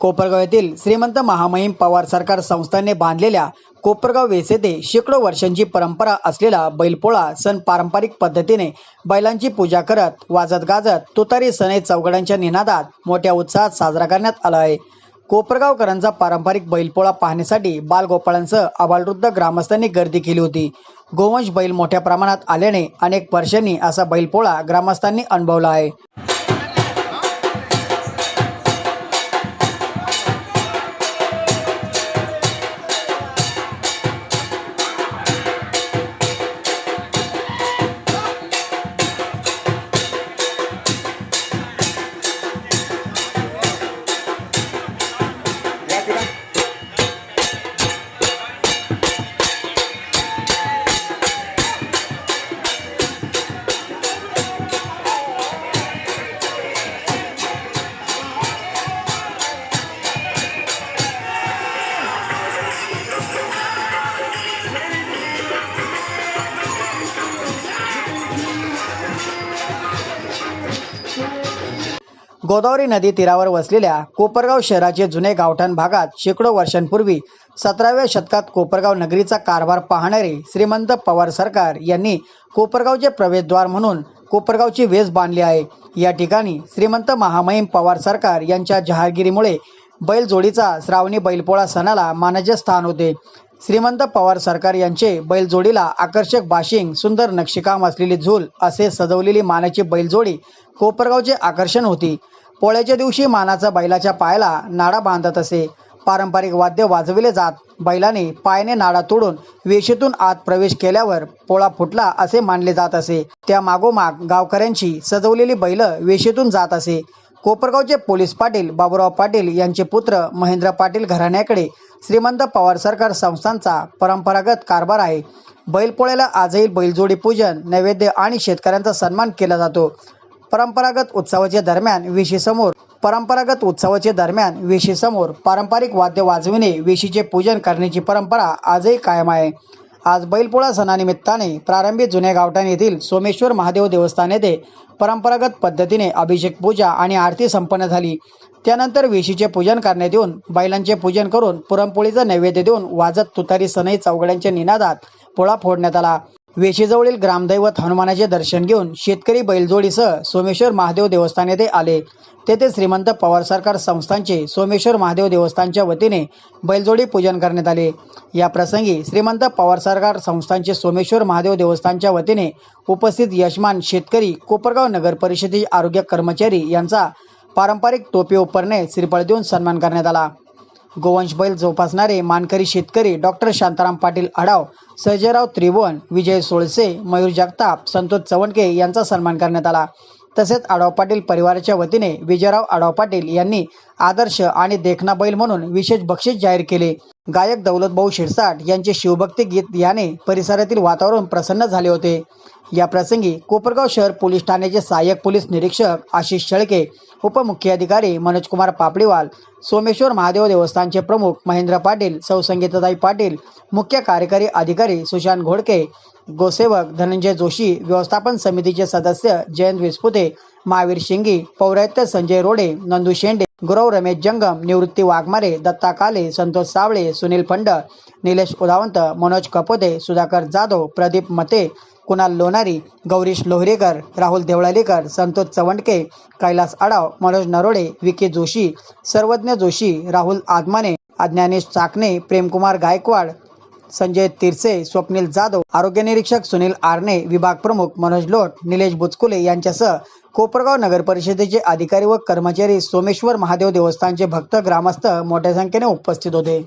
कोपरगाव येथील श्रीमंत महामहिम पवार सरकार संस्थांनी बांधलेल्या कोपरगाव वेस येथे शेकडो वर्षांची परंपरा असलेला बैलपोळा सण पारंपरिक पद्धतीने बैलांची पूजा करत वाजत गाजत तुतारी सणे चौघड्यांच्या निनादात मोठ्या उत्साहात साजरा करण्यात आला आहे. कोपरगावकरांचा पारंपरिक बैलपोळा पाहण्यासाठी बालगोपाळांसह अबालवृद्ध ग्रामस्थांनी गर्दी केली होती. गोवंश बैल मोठ्या प्रमाणात आल्याने अनेक वर्षांनी असा बैलपोळा ग्रामस्थांनी अनुभवला आहे. गोदावरी नदी तीरावर वसलेल्या कोपरगाव शहराचे जुने गावठाण भागात शेकडो वर्षांपूर्वी सतराव्या शतकात कोपरगाव नगरीचा कारभार पाहणारे श्रीमंत पवार सरकार यांनी कोपरगावचे प्रवेशद्वार म्हणून कोपरगावची वेस बांधली आहे. या ठिकाणी श्रीमंत महामहिम पवार सरकार यांच्या जहागिरीमुळे बैलजोडीचा श्रावणी बैलपोळा सणाला मानाचे स्थान होते. श्रीमंत पवार सरकार यांचे बैलजोडीला आकर्षक बाशिंग सुंदर नक्षीकाम असलेली झूल असे सजवलेली मानाची बैलजोडी कोपरगावचे आकर्षण होती. पोळ्याच्या दिवशी मानाचा बैलाच्या पायाला नाडा बांधत असे. पारंपरिक वाद्य वाजविले जात. बैलाने पायाने नाडा तोडून वेशीतून आत प्रवेश केल्यावर पोळा फुटला असे मानले जात असे. त्या मागोमाग गावकऱ्यांची सजवलेली बैल वेशीतून जात असे. कोपरगावचे पोलीस पाटील बाबुराव पाटील यांचे पुत्र महेंद्र पाटील घराण्याकडे श्रीमंत पवार सरकार संस्थांचा परंपरागत कारभार आहे. बैलपोळ्याला आजही बैलजोडी पूजन नैवेद्य आणि शेतकऱ्यांचा सन्मान केला जातो. परंपरागत उत्सवाच्या दरम्यान वेशीसमोर परंपरागत उत्सवाच्या दरम्यान वेशीसमोर पारंपरिक वाद्य वाजविणे वेशीचे पूजन करण्याची परंपरा आजही कायम आहे. आज बैलपोळा सणानिमित्ताने प्रारंभी जुन्या गावठाण येथील सोमेश्वर महादेव देवस्थान येथे परंपरागत पद्धतीने अभिषेक पूजा आणि आरती संपन्न झाली. त्यानंतर वेशीचे पूजन करण्यात येऊन बैलांचे पूजन करून पुरणपोळीचा नैवेद्य देऊन वाजत तुतारी सनई चौघड्यांच्या निनादात पोळा फोडण्यात आला. वेशीजवळील ग्रामदैवत हनुमानाचे दर्शन घेऊन शेतकरी बैलजोडीसह सोमेश्वर महादेव देवस्थान येथे आले. तेथे श्रीमंत पवार सरकार संस्थांचे सोमेश्वर महादेव देवस्थानच्या वतीने बैलजोडी पूजन करण्यात आले. या प्रसंगी श्रीमंत पवार सरकार संस्थांचे सोमेश्वर महादेव देवस्थानच्या वतीने उपस्थित यशमान शेतकरी कोपरगाव नगर परिषदेचे आरोग्य कर्मचारी यांचा पारंपरिक टोपी उपरणे श्रीफळ देऊन सन्मान करण्यात आला. गोवंश बैल जोपासणारे मानकरी शेतकरी डॉक्टर शांताराम पाटील आढाव सर्जेराव त्रिभुवन विजय सोळसे मयूर जगताप संतोष चवणके यांचा सन्मान करण्यात आला. तसेच आडाव पाटील परिवाराच्या वतीने विजयराव आढाव पाटील यांनी आदर्श आणि देखना बैल म्हणून विशेष बक्षीस जाहीर केले. गायक दौलतभाऊ शिरसाट यांचे शिवभक्ती गीत याने परिसरातील वातावरण प्रसन्न झाले होते. या प्रसंगी कोपरगाव शहर पोलीस ठाण्याचे सहाय्यक पोलीस निरीक्षक आशिष शेळके उपमुख्याधिकारी मनोजकुमार पापडीवाल सोमेश्वर महादेव देवस्थानचे प्रमुख महेंद्र पाटील सौ संगीताताई पाटील मुख्य कार्यकारी अधिकारी सुशांत घोडके गोसेवक धनंजय जोशी व्यवस्थापन समितीचे सदस्य जयंत विस्पुते महावीर शिंगी पौरात्य संजय रोडे नंदू शेंडे गुरव रमेश जंगम निवृत्ती वाघमारे दत्ता काले संतोष सावळे सुनील फंड निलेश उदावंत मनोज कपोते सुधाकर जाधव प्रदीप मते कुणाल लोणारी गौरीश लोहरेकर राहुल देवळालीकर संतोष चवंडके कैलास आडाव मनोज नरोडे विकी जोशी सर्वज्ञ जोशी राहुल आदमाने अज्ञानेश चाकणे प्रेमकुमार गायकवाड संजय तिरसे स्वप्नील जाधव आरोग्य निरीक्षक सुनील आरणे विभाग प्रमुख मनोज लोट निलेश बुचकुले यांच्यासह कोपरगाव नगर परिषदेचे अधिकारी व कर्मचारी सोमेश्वर महादेव देवस्थानचे भक्त ग्रामस्थ मोठ्या संख्येने उपस्थित होते.